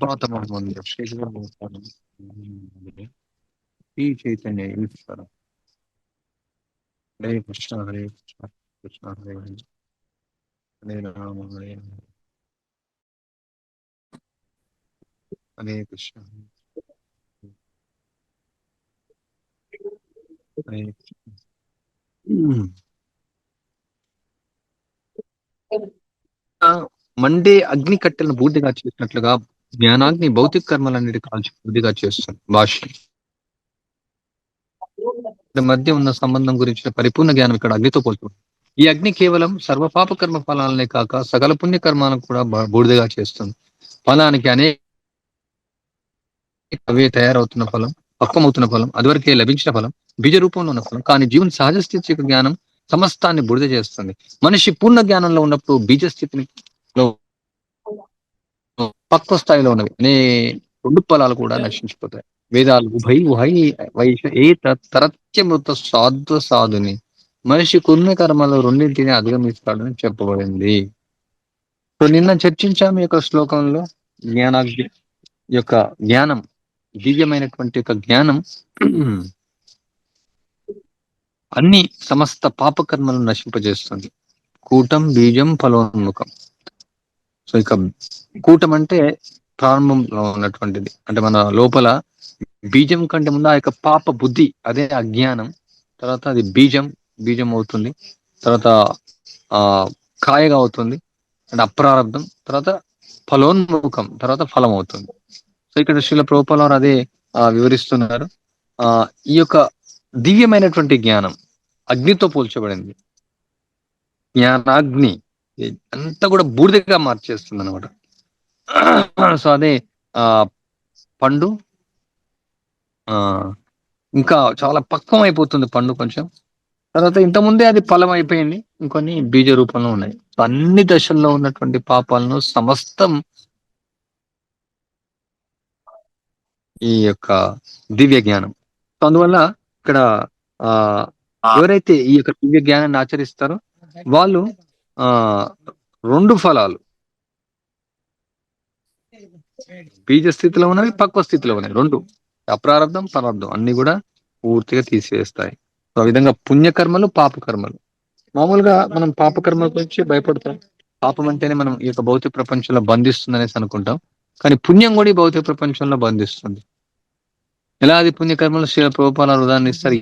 సుప్రభాతముందు ఈ చైతన్య ఈశ్వరం. హరే కృష్ణ హరే కృష్ణ కృష్ణ హరే హరే హరే రామ హరే హరే కృష్ణ. హరే కృష్ణ. మండే అగ్ని కట్టెలను బూడిదగా చేసినట్లుగా జ్ఞానాగ్ని భౌతిక కర్మలన్నిటి కాల్చి బూడిగా చేస్తుంది భాష మధ్య ఉన్న సంబంధం గురించిన పరిపూర్ణ జ్ఞానం ఇక్కడ అగ్నితో పోల్చుకుంది ఈ అగ్ని కేవలం సర్వపాప కర్మ ఫలాలనే కాక సకల పుణ్య కర్మాలను కూడా బూడిదగా చేస్తుంది. ఫలానికి అనేక అవే తయారవుతున్న ఫలం పక్వమవుతున్న ఫలం అదివరకే లభించిన ఫలం బీజ రూపంలో ఉన్న ఫలం కానీ జీవన సహజ స్థితి యొక్క జ్ఞానం సమస్తాన్ని బుడిద చేస్తుంది. మనిషి పూర్ణ జ్ఞానంలో ఉన్నప్పుడు బీజ స్థితిని లో పక్వ స్థాయిలో ఉన్నవి. అనే రెండు ఫలాలు కూడా నశించిపోతాయి. వేదాలు ఉభై ఉహై వైష ఏ తరత్యమృత సాధు సాధుని. మనిషి పుణ్య కర్మలు రెండింటిని అధిగమిస్తాడని చెప్పబడింది. సో నిన్న చర్చించాము ఈ యొక్క శ్లోకంలో జ్ఞానాగ్ని యొక్క జ్ఞానం దివ్యమైనటువంటి యొక్క జ్ఞానం. అన్ని సమస్త పాపకర్మలను నశింపజేస్తుంది. కూటం బీజం ఫలోన్ముఖం. సో ఇక కూటం అంటే ప్రారంభంలో ఉన్నటువంటిది. అంటే మన లోపల బీజం కంటే ముందు ఆ యొక్క పాప బుద్ధి అదే అజ్ఞానం తర్వాత అది బీజం బీజం అవుతుంది. తర్వాత ఆ కాయగా అవుతుంది. అంటే అప్రారంధం తర్వాత ఫలోన్ముఖం. తర్వాత ఫలం అవుతుంది సో ఇక్కడ శిల ప్రభుపాల అదే వివరిస్తున్నారు. ఆ ఈ యొక్క దివ్యమైనటువంటి జ్ఞానం అగ్నితో పోల్చబడింది. జ్ఞానాగ్ని. అంతా కూడా బూడిదగా మార్చేస్తుంది అనమాట సో అదే ఆ పండు ఆ ఇంకా చాలా పక్వం అయిపోతుంది పండు కొంచెం. తర్వాత ఇంతకుముందే అది ఫలం అయిపోయింది ఇంకొన్ని బీజ రూపంలో ఉన్నాయి. అన్ని దశల్లో ఉన్నటువంటి పాపాలను సమస్తం ఈ యొక్క దివ్య జ్ఞానం. సో అందువల్ల ఇక్కడ ఆ ఎవరైతే ఈ యొక్క దివ్య జ్ఞానాన్ని ఆచరిస్తారో వాళ్ళు రెండు ఫలాలు. బీజ స్థితిలో ఉన్నవి పక్వ స్థితిలో ఉన్నవి రెండు. అప్రారంధం ప్రారంధం అన్ని కూడా పూర్తిగా తీసివేస్తాయి. ఆ విధంగా పుణ్యకర్మలు పాపకర్మలు. మామూలుగా మనం పాపకర్మల గురించి భయపడతాం. పాపం అంటేనే మనం ఈ యొక్క భౌతిక ప్రపంచంలో బంధిస్తుంది అనేసి అనుకుంటాం. కానీ పుణ్యం కూడా ఈ భౌతిక ప్రపంచంలో బంధిస్తుంది. ఎలా అది పుణ్యకర్మలు శిల ప్రభుపాల ఉదాహరణ ఇస్తారు?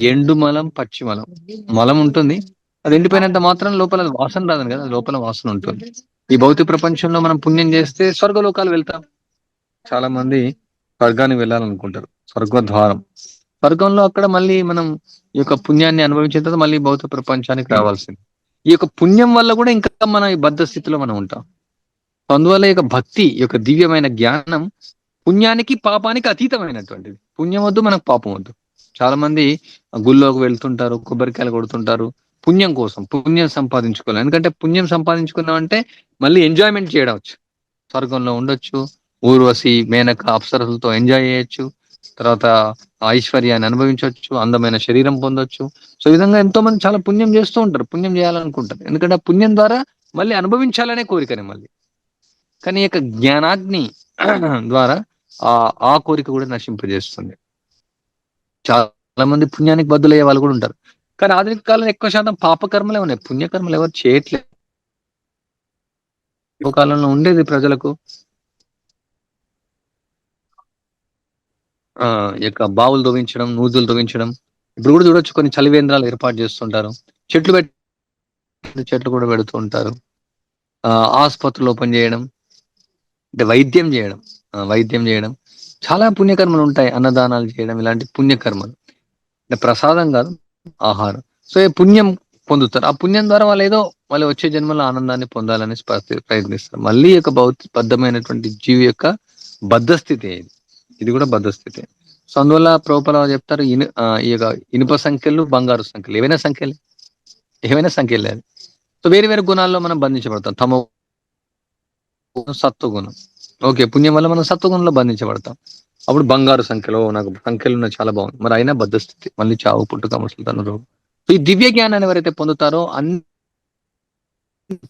ఎండు మలం పచ్చి మలం. మలం ఉంటుంది. అది ఎండిపోయినంత మాత్రం లోపల వాసన రాదు కదా లోపల వాసన ఉంటుంది. ఈ భౌతిక ప్రపంచంలో మనం పుణ్యం చేస్తే స్వర్గలోకాలు వెళ్తాం. చాలా మంది స్వర్గానికి వెళ్ళాలనుకుంటారు. స్వర్గద్వారం. స్వర్గంలో అక్కడ మళ్ళీ మనం ఈ యొక్క పుణ్యాన్ని అనుభవించిన తర్వాత మళ్ళీ భౌతిక ప్రపంచానికి రావాల్సింది. ఈ యొక్క పుణ్యం వల్ల కూడా ఇంకా మనం ఈ బద్ధ స్థితిలో మనం ఉంటాం. అందువల్ల ఈ యొక్క భక్తి ఈ యొక్క దివ్యమైన జ్ఞానం పుణ్యానికి పాపానికి అతీతమైనటువంటిది. పుణ్యం వద్దు మనకు పాపం వద్దు. చాలా మంది గుళ్ళోకి వెళ్తుంటారు కొబ్బరికాయలు కొడుతుంటారు. పుణ్యం కోసం పుణ్యం సంపాదించుకోవాలి. ఎందుకంటే పుణ్యం సంపాదించుకున్నామంటే మళ్ళీ ఎంజాయ్మెంట్ చేయడవచ్చు స్వర్గంలో ఉండొచ్చు ఊర్వశి మేనక అప్సరసులతో ఎంజాయ్ చేయొచ్చు తర్వాత ఐశ్వర్యాన్ని అనుభవించవచ్చు అందమైన శరీరం పొందొచ్చు. సో ఈ విధంగా ఎంతో మంది చాలా పుణ్యం చేస్తూ ఉంటారు. పుణ్యం చేయాలనుకుంటారు. ఎందుకంటే పుణ్యం ద్వారా మళ్ళీ అనుభవించాలనే కోరికనే మళ్ళీ. కానీ యొక్క జ్ఞానాగ్ని ద్వారా ఆ ఆ కోరిక కూడా నశింపజేస్తుంది. చాలా మంది పుణ్యానికి బద్దులయ్యే వాళ్ళు కూడా ఉంటారు. కానీ ఆధునిక కాలంలో ఎక్కువ శాతం పాపకర్మలే ఉన్నాయి. పుణ్యకర్మలు ఎవరు చేయట్లేదు కాలంలో ఉండేది ప్రజలకు. ఆ యొక్క బావులు తవ్వించడం నూజులు తవ్వించడం. ఇప్పుడు కూడా చూడొచ్చు కొన్ని చలివేంద్రాలు ఏర్పాటు చేస్తుంటారు. చెట్లు పెట్టి చెట్లు కూడా పెడుతూ ఉంటారు. ఆ ఆసుపత్రులు ఓపెన్ చేయడం. అంటే వైద్యం చేయడం. వైద్యం చేయడం. చాలా పుణ్యకర్మలు ఉంటాయి. అన్నదానాలు చేయడం. ఇలాంటి పుణ్యకర్మలు అంటే ప్రసాదం కాదు. ఆహారం. సో ఈ పుణ్యం పొందుతారు. ఆ పుణ్యం ద్వారా వాళ్ళు ఏదో వాళ్ళు వచ్చే జన్మలో ఆనందాన్ని పొందాలని ప్రయత్నిస్తారు. మళ్ళీ యొక్క భౌతిక బద్ధమైనటువంటి జీవి యొక్క బద్ధస్థితి ఇది. ఇది కూడా బద్ధస్థితి. సో అందువల్ల ప్రభుపల చెప్తారు ఇను ఈ యొక్క ఇనుప సంఖ్యలు బంగారు సంఖ్యలు. ఏవైనా సంఖ్యలు. ఏవైనా సంఖ్యలే అది. సో వేరే వేరే గుణాల్లో మనం బంధించబడతాం. తమ సత్వగుణం ఓకే పుణ్యం వల్ల మనం సత్వగుణంలో బంధించబడతాం. అప్పుడు బంగారు సంఖ్యలో నాకు సంఖ్యలు చాలా బాగుంది మరి అయినా బద్ధస్థితి. మళ్ళీ చావు పుట్టుక ముసలితన రోగం. సో ఈ దివ్య జ్ఞానాన్ని ఎవరైతే పొందుతారో అన్ని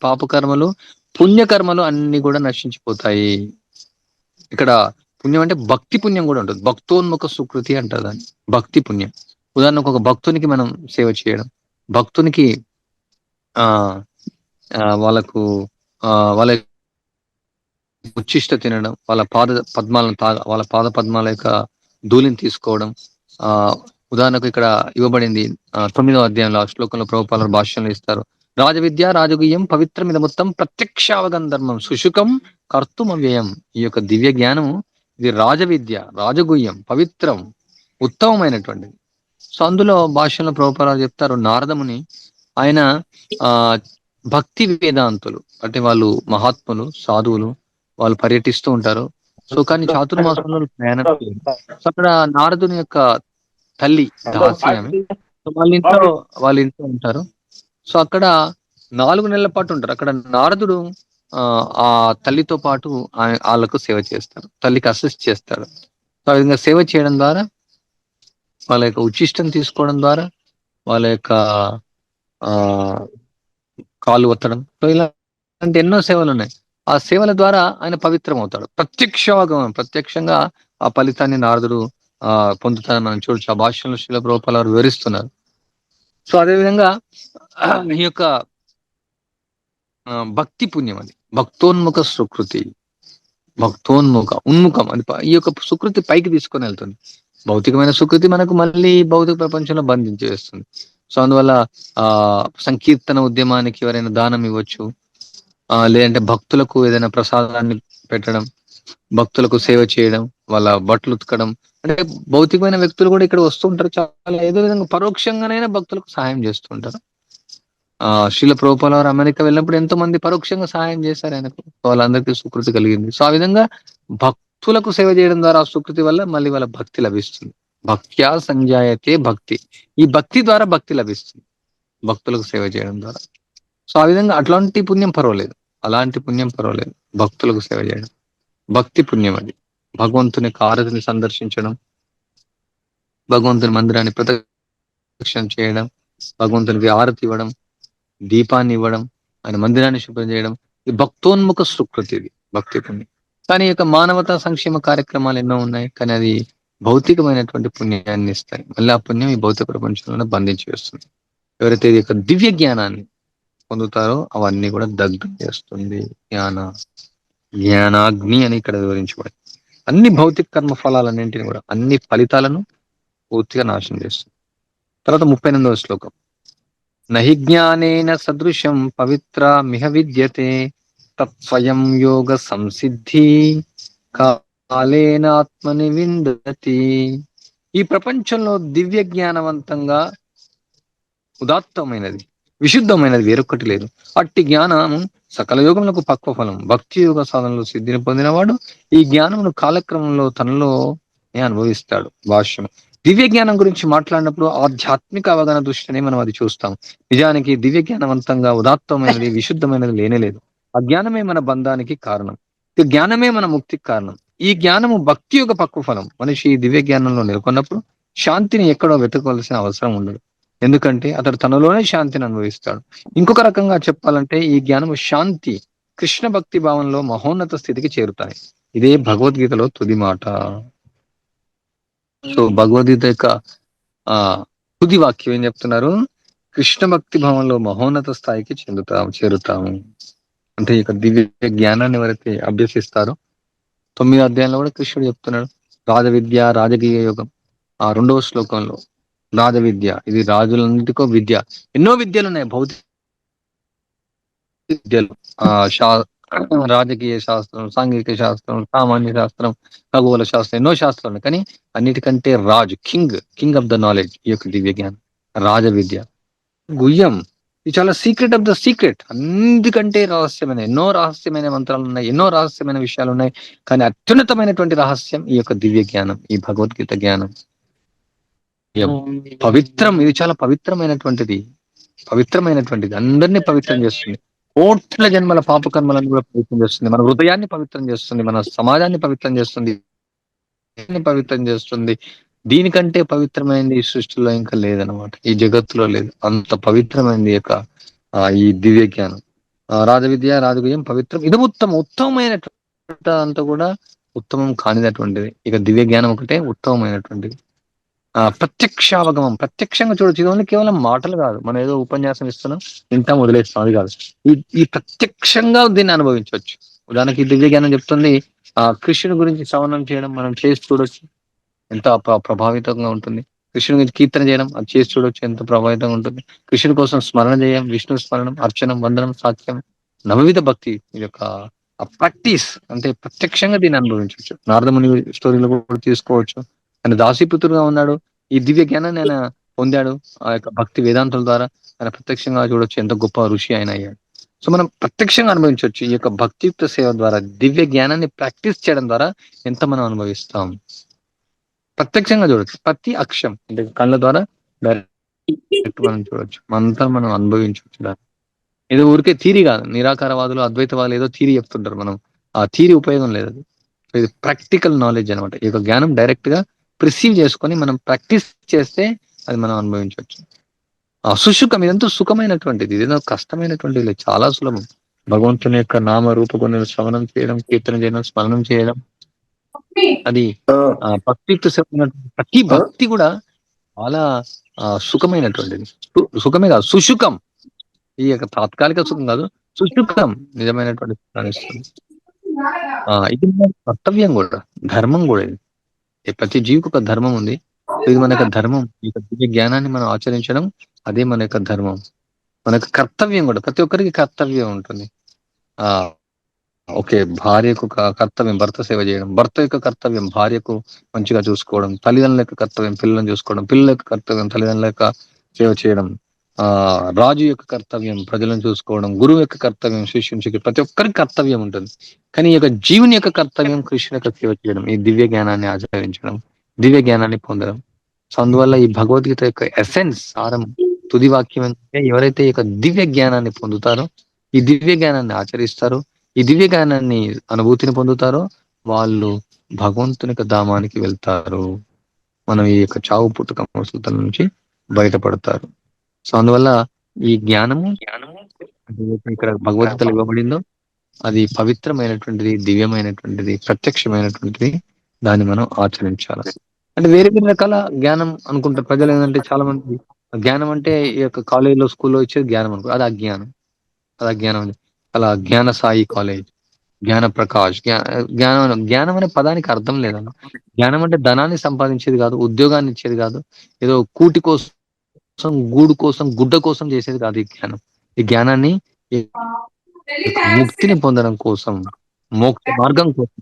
పాపకర్మలు పుణ్యకర్మలు అన్ని కూడా నశించిపోతాయి. ఇక్కడ పుణ్యం అంటే భక్తి పుణ్యం కూడా ఉంటుంది. భక్తోన్ముఖ సుకృతి అంటారు దాన్ని. భక్తి పుణ్యం. ఉదాహరణకు ఒక భక్తునికి మనం సేవ చేయడం. భక్తునికి ఆ ఆ వాళ్ళకు ఆ వాళ్ళ ఉచ్చిష్ట తినడం వాళ్ళ పాద పద్మాలను తాగ వాళ్ళ పాద పద్మాల యొక్క ధూళిని తీసుకోవడం ఆ ఉదాహరణకు ఇక్కడ ఇవ్వబడింది తొమ్మిదవ అధ్యాయంలో ఆ శ్లోకంలో ప్రభుపాల భాష్యంలో ఇస్తారు. రాజవిద్య రాజగుయ్యం పవిత్రం మొత్తం ప్రత్యక్షావగం ధర్మం సుషుకం కర్తుమ వ్యయం ఈ యొక్క దివ్య జ్ఞానము ఇది రాజవిద్య రాజగుయ్యం పవిత్రం ఉత్తమమైనటువంటిది. సో అందులో భాషలో ప్రభుపాలు చెప్తారు నారదముని ఆయన ఆ భక్తి వేదాంతులు అంటే వాళ్ళు మహాత్ములు సాధువులు వాళ్ళు పర్యటిస్తూ ఉంటారు. సో కానీ చాతుర్మాసంలో ప్రయాణం. సో అక్కడ నారదుని యొక్క తల్లి దాసి ఆమె వాళ్ళ ఇంట్లో వాళ్ళ ఇంట్లో ఉంటారు. సో అక్కడ నాలుగు నెలల పాటు ఉంటారు. అక్కడ నారదుడు ఆ తల్లితో పాటు వాళ్ళకు సేవ చేస్తారు. తల్లికి అసిస్ట్ చేస్తాడు. సో ఆ విధంగా సేవ చేయడం ద్వారా వాళ్ళ యొక్క ఉచిష్టం తీసుకోవడం ద్వారా వాళ్ళ యొక్క ఆ కాలు ఒత్తడం. సో ఇలా అంటే ఎన్నో సేవలు ఉన్నాయి. ఆ సేవల ద్వారా ఆయన పవిత్రం అవుతాడు ప్రత్యక్షంగా ప్రత్యక్షంగా ఆ ఫలితాన్ని నారదుడు ఆ పొందుతారని మనం చూడొచ్చు. ఆ భాషలో శిల ప్రభుపాల వారు వివరిస్తున్నారు. సో అదేవిధంగా ఈ యొక్క భక్తి పుణ్యం అది. భక్తోన్ముఖ సుకృతి. భక్తోన్ముఖ ఉన్ముఖం అది. ఈ యొక్క సుకృతి పైకి తీసుకొని వెళ్తుంది. భౌతికమైన సుకృతి మనకు మళ్ళీ భౌతిక ప్రపంచంలో బంధించేస్తుంది. సో అందువల్ల ఆ సంకీర్తన ఉద్యమానికి ఎవరైనా దానం ఇవ్వచ్చు. లేదంటే భక్తులకు ఏదైనా ప్రసాదాన్ని పెట్టడం భక్తులకు సేవ చేయడం వాళ్ళ బట్టలు ఉతకడం. అంటే భౌతికమైన వ్యక్తులు కూడా ఇక్కడ వస్తుంటారు చాలా ఏదో విధంగా పరోక్షంగానైనా భక్తులకు సహాయం చేస్తుంటారు ఆ శీల ప్రోపాల వారు అమెరికా వెళ్ళినప్పుడు ఎంతో మంది పరోక్షంగా సహాయం చేశారు ఆయనకు. వాళ్ళందరికీ సుకృతి కలిగింది. సో ఆ విధంగా భక్తులకు సేవ చేయడం ద్వారా ఆ సుకృతి వల్ల మళ్ళీ వాళ్ళ భక్తి లభిస్తుంది. భక్త్యా సంజాయతే భక్తి. ఈ భక్తి ద్వారా భక్తి లభిస్తుంది. భక్తులకు సేవ చేయడం ద్వారా. సో ఆ విధంగా అట్లాంటి పుణ్యం పర్వాలేదు. అలాంటి పుణ్యం పర్వాలేదు. భక్తులకు సేవ చేయడం. భక్తి పుణ్యం అది. భగవంతుని కారతిని సందర్శించడం. భగవంతుని మందిరాన్ని ప్రదక్షిణ చేయడం. భగవంతునికి ఆరతి ఇవ్వడం. దీపాన్ని ఇవ్వడం. ఆయన మందిరాన్ని శుభ్రం చేయడం. ఇది భక్తోన్ముఖ సుకృతి ఇది భక్తి పుణ్యం. కానీ యొక్క మానవతా సంక్షేమ కార్యక్రమాలు ఎన్నో ఉన్నాయి. కానీ అది భౌతికమైనటువంటి పుణ్యాన్ని ఇస్తాయి. మళ్ళీ ఆ పుణ్యం ఈ భౌతిక ప్రపంచంలోనే బంధించి వేస్తుంది. ఎవరైతే యొక్క దివ్య జ్ఞానాన్ని పొందుతారో అవన్నీ కూడా దగ్ధం చేస్తుంది. జ్ఞాన జ్ఞానాగ్ని అని ఇక్కడ వివరించబడి అన్ని భౌతిక కర్మ ఫలాలన్నింటిని కూడా అన్ని ఫలితాలను పూర్తిగా నాశనం చేస్తుంది. తర్వాత ముప్పై ఎనిమిదవ శ్లోకం. నహి జ్ఞానేన సదృశం పవిత్ర మిహ విద్యతే తత్స్వయం యోగ సంసిద్ధి కాలేనాత్మని విందతి. ఈ ప్రపంచంలో దివ్య జ్ఞానవంతంగా ఉదాత్తమైనది. విశుద్ధమైనది వేరొక్కటి లేదు. అట్టి జ్ఞానము సకల యోగములకు పక్వ ఫలం. భక్తి యోగ సాధనలో సిద్ధిని పొందినవాడు ఈ జ్ఞానమును కాలక్రమంలో తనలో అనుభవిస్తాడు. భాష్యం. దివ్య జ్ఞానం గురించి మాట్లాడినప్పుడు ఆధ్యాత్మిక అవగాహన దృష్టిని మనం అది చూస్తాం. నిజానికి దివ్య జ్ఞానవంతంగా ఉదాత్తమైనది విశుద్ధమైనది లేనేలేదు ఆ జ్ఞానమే మన బంధానికి కారణం. ఈ జ్ఞానమే మన ముక్తికి కారణం. ఈ జ్ఞానము భక్తి యొక్క పక్వ ఫలం. మనిషి ఈ దివ్య జ్ఞానంలో నెలకొన్నప్పుడు శాంతిని ఎక్కడో వెతుకోవాల్సిన అవసరం ఉండదు. ఎందుకంటే అతడు తనలోనే శాంతిని అనుభవిస్తాడు. ఇంకొక రకంగా చెప్పాలంటే ఈ జ్ఞానము శాంతి కృష్ణ భక్తి భావంలో మహోన్నత స్థితికి చేరుతాయి. ఇదే భగవద్గీతలో తుది మాట. సో భగవద్గీత యొక్క ఆ తుది వాక్యం ఏం చెప్తున్నారు? కృష్ణ భక్తి భావంలో మహోన్నత స్థాయికి చెందుతాము చేరుతాము. అంటే ఇక దివ్య జ్ఞానాన్ని ఎవరైతే అభ్యసిస్తారో తొమ్మిది అధ్యాయంలో కూడా కృష్ణుడు చెప్తున్నాడు. రాజ విద్య రాజకీయ యోగం. ఆ రెండవ శ్లోకంలో రాజ విద్య. ఇది రాజులన్నిటికో విద్య. ఎన్నో విద్యలు ఉన్నాయి. భౌతిక విద్యలు. ఆ శా రాజకీయ శాస్త్రం సాంఘిక శాస్త్రం సామాన్య శాస్త్రం ఖగోళ శాస్త్రం ఎన్నో శాస్త్రాలు ఉన్నాయి. కానీ అన్నిటికంటే రాజు king king of the knowledge ఈ యొక్క దివ్య జ్ఞానం. రాజ విద్య. గుయ్యం. ఇది చాలా సీక్రెట్ ఆఫ్ ద సీక్రెట్. అన్నిటికంటే రహస్యమైన ఎన్నో రహస్యమైన మంత్రాలు ఉన్నాయి ఎన్నో రహస్యమైన విషయాలు ఉన్నాయి. కానీ అత్యున్నతమైనటువంటి రహస్యం ఈ యొక్క దివ్య జ్ఞానం ఈ భగవద్గీత జ్ఞానం. పవిత్రం ఇది చాలా పవిత్రమైనటువంటిది. పవిత్రమైనటువంటిది. అందరినీ పవిత్రం చేస్తుంది. కోట్ల జన్మల పాపకర్మలను కూడా పవిత్రం చేస్తుంది. మన హృదయాన్ని పవిత్రం చేస్తుంది. మన సమాజాన్ని పవిత్రం చేస్తుంది. పవిత్రం చేస్తుంది? దీనికంటే పవిత్రమైనది ఈ సృష్టిలో ఇంకా లేదనమాట ఈ జగత్తులో లేదు. అంత పవిత్రమైనది యొక్క ఆ, ఈ దివ్య జ్ఞానం. ఆ, రాజ విద్య రాజగుయం పవిత్రం. ఇది ఉత్తమ. ఉత్తమమైన అంతా కూడా ఉత్తమం కానిదటువంటిది. ఇక దివ్య జ్ఞానం ఒకటే ఉత్తమమైనటువంటిది. ప్రత్యక్షావగమం. ప్రత్యక్షంగా చూడొచ్చు ఇది ఓన్లీ కేవలం మాటలు కాదు. మనం ఏదో ఉపన్యాసం ఇస్తున్నాం వింటాం వదిలేస్తాం అది కాదు. ఈ ఈ ప్రత్యక్షంగా దీన్ని అనుభవించవచ్చు. ఉదాహరణకి ఈ దివ్య జ్ఞానం చెప్తుంది ఆ కృష్ణుని గురించి శ్రవణం చేయడం మనం చేసి చూడొచ్చు. ఎంత ప్రభావితంగా ఉంటుంది. కృష్ణుని గురించి కీర్తన చేయడం అది చేసి చూడొచ్చు ఎంత ప్రభావితంగా ఉంటుంది. కృష్ణుని కోసం స్మరణ చేయడం విష్ణు స్మరణం అర్చనం వందనం సాత్యం నవవిధ భక్తి ఇది యొక్క ప్రాక్టీస్. అంటే ప్రత్యక్షంగా దీన్ని అనుభవించవచ్చు. నారదముని స్టోరీలో కూడా తీసుకోవచ్చు. ఆయన దాసీపుత్రుడుగా ఉన్నాడు. ఈ దివ్య జ్ఞానాన్ని ఆయన పొందాడు. ఆ యొక్క భక్తి వేదాంతుల ద్వారా ఆయన ప్రత్యక్షంగా చూడొచ్చు ఎంత గొప్ప ఋషి ఆయన అయ్యాడు. సో మనం ప్రత్యక్షంగా అనుభవించవచ్చు. ఈ యొక్క భక్తియుక్త సేవ ద్వారా దివ్య జ్ఞానాన్ని ప్రాక్టీస్ చేయడం ద్వారా ఎంత మనం అనుభవిస్తాం. ప్రత్యక్షంగా చూడొచ్చు. ప్రతి అక్షం అంటే కళ్ళ ద్వారా డైరెక్ట్ మనం చూడొచ్చు. అంతా మనం అనుభవించవచ్చు. ఏదో ఊరికే థీరీ కాదు. నిరాకారవాదులు అద్వైతవాదులు ఏదో థీరీ చెప్తుంటారు మనం. ఆ థీరీ ఉపయోగం లేదు అది. ఇది ప్రాక్టికల్ నాలెడ్జ్ అనమాట ఈ యొక్క జ్ఞానం డైరెక్ట్గా ప్రిసీవ్ చేసుకొని మనం ప్రాక్టీస్ చేస్తే అది మనం అనుభవించవచ్చు. ఆ సుసుఖం ఇదంతా సుఖమైనటువంటిది. ఇదేదో కష్టమైనటువంటిది లేదు. చాలా సులభం. భగవంతుని యొక్క నామ రూప గుణ శ్రవణం చేయడం కీర్తన చేయడం స్మరణం చేయడం. అది సేవ ప్రతి భక్తి కూడా చాలా సుఖమైనటువంటిది. సు- సుఖమే కాదు సుసుఖం ఈ యొక్క తాత్కాలిక సుఖం కాదు సుసుఖం నిజమైనటువంటి సుఖాన్ని ఇస్తుంది. ఆ, ఇది కర్తవ్యం కూడా ధర్మం కూడా ఇది. ప్రతి జీవికి ఒక ధర్మం ఉంది. ఇది మన యొక్క ధర్మం. ఈ యొక్క జ్ఞానాన్ని మనం ఆచరించడం అదే మన యొక్క ధర్మం. మన యొక్క కర్తవ్యం కూడా ప్రతి ఒక్కరికి కర్తవ్యం ఉంటుంది. ఆ ఓకే భార్యకు కర్తవ్యం భర్త సేవ చేయడం. భర్త యొక్క కర్తవ్యం భార్యకు మంచిగా చూసుకోవడం. తల్లిదండ్రుల యొక్క కర్తవ్యం పిల్లలను చూసుకోవడం. పిల్లల యొక్క కర్తవ్యం తల్లిదండ్రుల యొక్క సేవ చేయడం. ఆ రాజు యొక్క కర్తవ్యం ప్రజలను చూసుకోవడం గురువు యొక్క కర్తవ్యం శిష్యునికి ప్రతి ఒక్కరికి కర్తవ్యం ఉంటుంది. కానీ ఈ యొక్క జీవుని యొక్క కర్తవ్యం కృష్ణుని యొక్క సేవ చేయడం ఈ దివ్య జ్ఞానాన్ని ఆచరించడం దివ్య జ్ఞానాన్ని పొందడం. సో అందువల్ల ఈ భగవద్గీత యొక్క ఎసెన్స్ సారం తుది వాక్యం ఏంటంటే ఎవరైతే ఈ యొక్క దివ్య జ్ఞానాన్ని పొందుతారో ఈ దివ్య జ్ఞానాన్ని ఆచరిస్తారో ఈ దివ్య జ్ఞానాన్ని అనుభూతిని పొందుతారో వాళ్ళు భగవంతుని యొక్క ధామానికి వెళ్తారు. మనం ఈ యొక్క చావు పుట్టుక మోసలతల నుంచి బయటపడతారు. సో అందువల్ల ఈ జ్ఞానము ఇక్కడ భగవద్గీతలో ఇవ్వబడిందో అది పవిత్రమైనటువంటిది దివ్యమైనటువంటిది ప్రత్యక్షమైనటువంటిది దాన్ని మనం ఆచరించాలి. అంటే వేరే వేరే రకాల జ్ఞానం అనుకుంటారు. ప్రజలు ఏంటంటే చాలా మంది జ్ఞానం అంటే ఈ యొక్క కాలేజీలో స్కూల్లో ఇచ్చేది జ్ఞానం అనుకో అది అజ్ఞానం. అది అజ్ఞానం అని. అలా జ్ఞాన సాయి కాలేజ్ జ్ఞాన ప్రకాష్ జ్ఞా- జ్ఞానం జ్ఞానం అనే పదానికి అర్థం లేదన్న. జ్ఞానం అంటే ధనాన్ని సంపాదించేది కాదు ఉద్యోగాన్ని ఇచ్చేది కాదు. ఏదో కూటి కోసం గూడు కోసం గుడ్డ కోసం చేసేది కాదు ఈ జ్ఞానం. ఈ జ్ఞానాన్ని ముక్తిని పొందడం కోసం మోక్ష మార్గం కోసం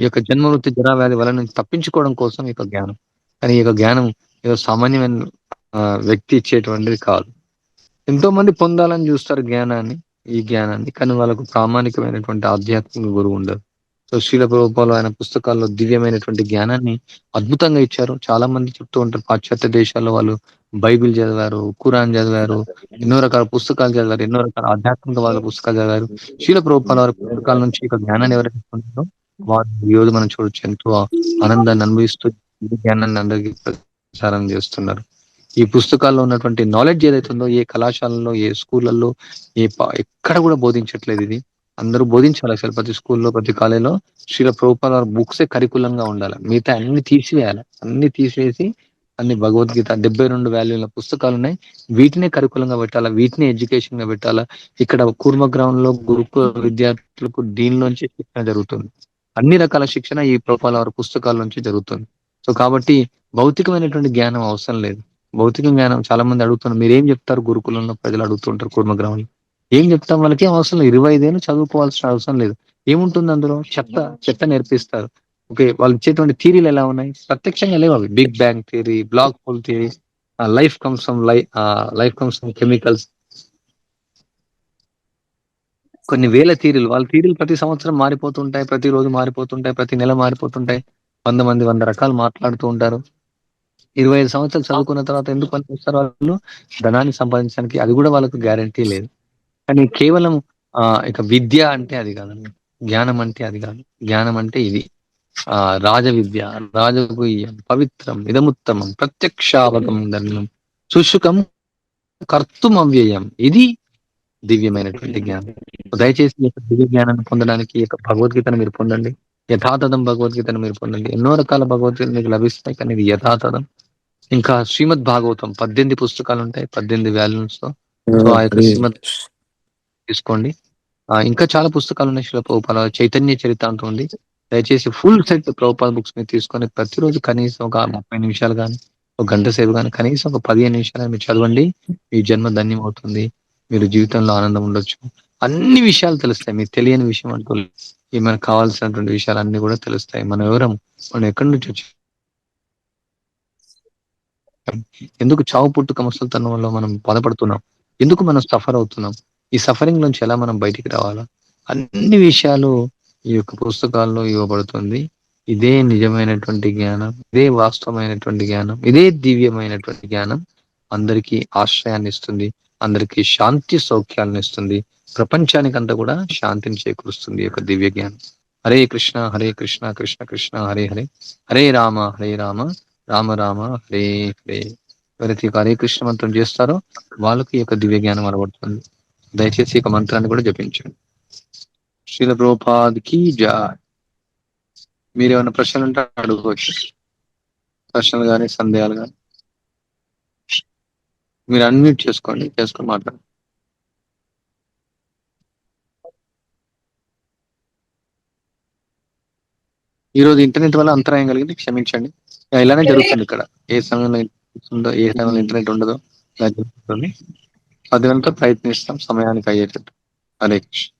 ఈ యొక్క జన్మ వృత్తి జరా వ్యాధి వల్ల నుంచి తప్పించుకోవడం కోసం ఈ యొక్క జ్ఞానం. కానీ ఈ యొక్క జ్ఞానం ఏదో సామాన్యమైన వ్యక్తి ఇచ్చేటువంటిది కాదు. ఎంతో మంది పొందాలని చూస్తారు జ్ఞానాన్ని ఈ జ్ఞానాన్ని కానీ వాళ్ళకు ప్రామాణికమైనటువంటి ఆధ్యాత్మిక గురువు ఉండదు సో శీల ప్రభుపాలు ఆయన పుస్తకాల్లో దివ్యమైనటువంటి జ్ఞానాన్ని అద్భుతంగా ఇచ్చారు. చాలా మంది చెప్తూ ఉంటారు పాశ్చాత్య దేశాల్లో వాళ్ళు బైబిల్ చదివారు ఖురాన్ చదివారు ఎన్నో రకాల పుస్తకాలు చదివారు ఎన్నో రకాల ఆధ్యాత్మిక వాళ్ళ పుస్తకాలు చదివారు. శీల ప్రభుత్వాల వారి పుస్తకాల నుంచి ఇక జ్ఞానాన్ని ఎవరైతే పొందారో వారు రోజు మనం చూడొచ్చు ఎంతో ఆనందాన్ని అనుభవిస్తూ జ్ఞానాన్ని అందరికీ ప్రచారం చేస్తున్నారు. ఈ పుస్తకాల్లో ఉన్నటువంటి నాలెడ్జ్ ఏదైతే ఉందో ఏ కళాశాలలో ఏ స్కూళ్ళల్లో ఏ ఎక్కడ కూడా బోధించట్లేదు ఇది. అందరూ బోధించాలి అసలు ప్రతి స్కూల్లో ప్రతి కాలేజీలో. శ్రీల ప్రభుపాల బుక్సే ఏ గా ఉండాలి. మిగతా అన్ని తీసివేయాలి. అన్ని తీసివేసి అన్ని భగవద్గీత డెబ్బై రెండు వాల్యూల పుస్తకాలు ఉన్నాయి వీటినే కరికులంగా పెట్టాలా? వీటిని ఎడ్యుకేషన్గా పెట్టాలా? ఇక్కడ కూర్మ గ్రౌండ్లో గురుకుల విద్యార్థులకు దీనిలోంచి శిక్షణ జరుగుతుంది. అన్ని రకాల శిక్షణ ఈ ప్రభుపాల వారి పుస్తకాల నుంచి జరుగుతుంది. సో కాబట్టి భౌతికమైనటువంటి జ్ఞానం అవసరం లేదు. భౌతిక జ్ఞానం చాలా మంది అడుగుతున్నారు. మీరు ఏం చెప్తారు గురుకులంలో? ప్రజలు అడుగుతుంటారు కూర్మ గ్రౌండ్ ఏం చెప్తాం వాళ్ళకి అవసరం లేదు. ఇరవై ఐదేళ్ళు చదువుకోవాల్సిన అవసరం లేదు. ఏముంటుంది అందులో? చెత్త చెత్త నేర్పిస్తారు. ఓకే వాళ్ళు ఇచ్చేటువంటి థీరీలు ఎలా ఉన్నాయి? ప్రత్యక్షంగా లేవు అవి? Big bang theory black hole theory life comes from life life comes from chemicals కొన్ని వేల థీరీలు వాళ్ళ థీరీలు ప్రతి సంవత్సరం మారిపోతుంటాయి ప్రతి రోజు మారిపోతుంటాయి ప్రతి నెల మారిపోతుంటాయి. వంద మంది వంద రకాలు మాట్లాడుతూ ఉంటారు. ఇరవై ఐదు సంవత్సరాలు చదువుకున్న తర్వాత ఎందుకు పనిచేస్తారు వాళ్ళు? ధనాన్ని సంపాదించడానికి అది కూడా వాళ్ళకు గ్యారంటీ లేదు. కానీ కేవలం ఆ ఇక విద్య అంటే అది కాదండి. జ్ఞానం అంటే అది కాదు. జ్ఞానం అంటే ఇది. ఆ రాజ విద్య రాజగుహ్యం పవిత్రం ఇదముత్తమం ప్రత్యక్షావగం ధర్మం సుషుకం కర్తుమవ్యయం. ఇది దివ్యమైనటువంటి జ్ఞానం. దయచేసి దివ్య జ్ఞానాన్ని పొందడానికి ఈ యొక్క భగవద్గీతను మీరు పొందండి. యథాతథం భగవద్గీతను మీరు పొందండి. ఎన్నో రకాల భగవద్గీతలు మీకు లభిస్తాయి కానీ ఇది యథాతథం. ఇంకా శ్రీమద్ భాగవతం పద్దెనిమిది పుస్తకాలు ఉంటాయి పద్దెనిమిది వాల్యూమ్స్తో ఆ యొక్క శ్రీమద్ తీసుకోండి. ఇంకా చాలా పుస్తకాలు ఉన్నాయి శిల ప్రభుపాల చైతన్య చరితాంతం ఉంది. దయచేసి ఫుల్ సెట్ ప్రభుపాద బుక్స్ మీరు తీసుకొని ప్రతిరోజు కనీసం ఒక ముప్పై నిమిషాలు కానీ ఒక గంట సేపు కానీ కనీసం ఒక పదిహేను నిమిషాలు మీరు చదవండి. మీ జన్మ ధన్యం అవుతుంది మీరు జీవితంలో ఆనందం ఉండొచ్చు. అన్ని విషయాలు తెలుస్తాయి. మీకు తెలియని విషయం అంటూ లేదు. మనకు కావాల్సినటువంటి విషయాలు అన్ని కూడా తెలుస్తాయి. మనం ఎవరం? మనం ఎక్కడి నుంచి వచ్చి ఎందుకు చావు పుట్టుక ముసలితనంలో మనం బాధపడుతున్నాం? ఎందుకు మనం సఫర్ అవుతున్నాం? ఈ సఫరింగ్ నుంచి ఎలా మనం బయటికి రావాలా? అన్ని విషయాలు ఈ యొక్క పుస్తకాల్లో ఇవ్వబడుతుంది. ఇదే నిజమైనటువంటి జ్ఞానం ఇదే వాస్తవమైనటువంటి జ్ఞానం ఇదే దివ్యమైనటువంటి జ్ఞానం అందరికీ ఆశ్రయాన్ని ఇస్తుంది అందరికీ శాంతి సౌఖ్యాలను ఇస్తుంది. ప్రపంచానికంతా కూడా శాంతిని చేకూరుస్తుంది ఈ యొక్క దివ్య జ్ఞానం. హరే కృష్ణ హరే కృష్ణ కృష్ణ కృష్ణ హరే హరే. హరే రామ హరే రామ రామ రామ హరే హరే. ఎవరైతే యొక్క హరే కృష్ణ మంత్రం చేస్తారో వాళ్ళకి ఈ యొక్క దివ్య జ్ఞానం అలవడుతుంది. దయచేసి ఈ యొక్క మంత్రాన్ని కూడా జపించండి. శ్రీల ప్రభుపాద్కి జాయ్. మీరు ఏమైనా ప్రశ్నలు ఉంటే అడుగుకోవచ్చు ప్రశ్నలు కానీ సందేహాలు కానీ మీరు అన్మ్యూట్ చేసుకోండి చేసుకొని మాట్లాడండి ఈరోజు ఇంటర్నెట్ వల్ల అంతరాయం కలిగింది క్షమించండి. ఇలానే జరుగుతుంది ఇక్కడ. ఏ సమయంలో ఉందో ఏ సమయంలో ఇంటర్నెట్ ఉండదో ఇలా జరుగుతుంది. అది గంటల ప్రయత్నిస్తాం సమయానికి అయ్యేటట్టు. హరే కృష్ణ.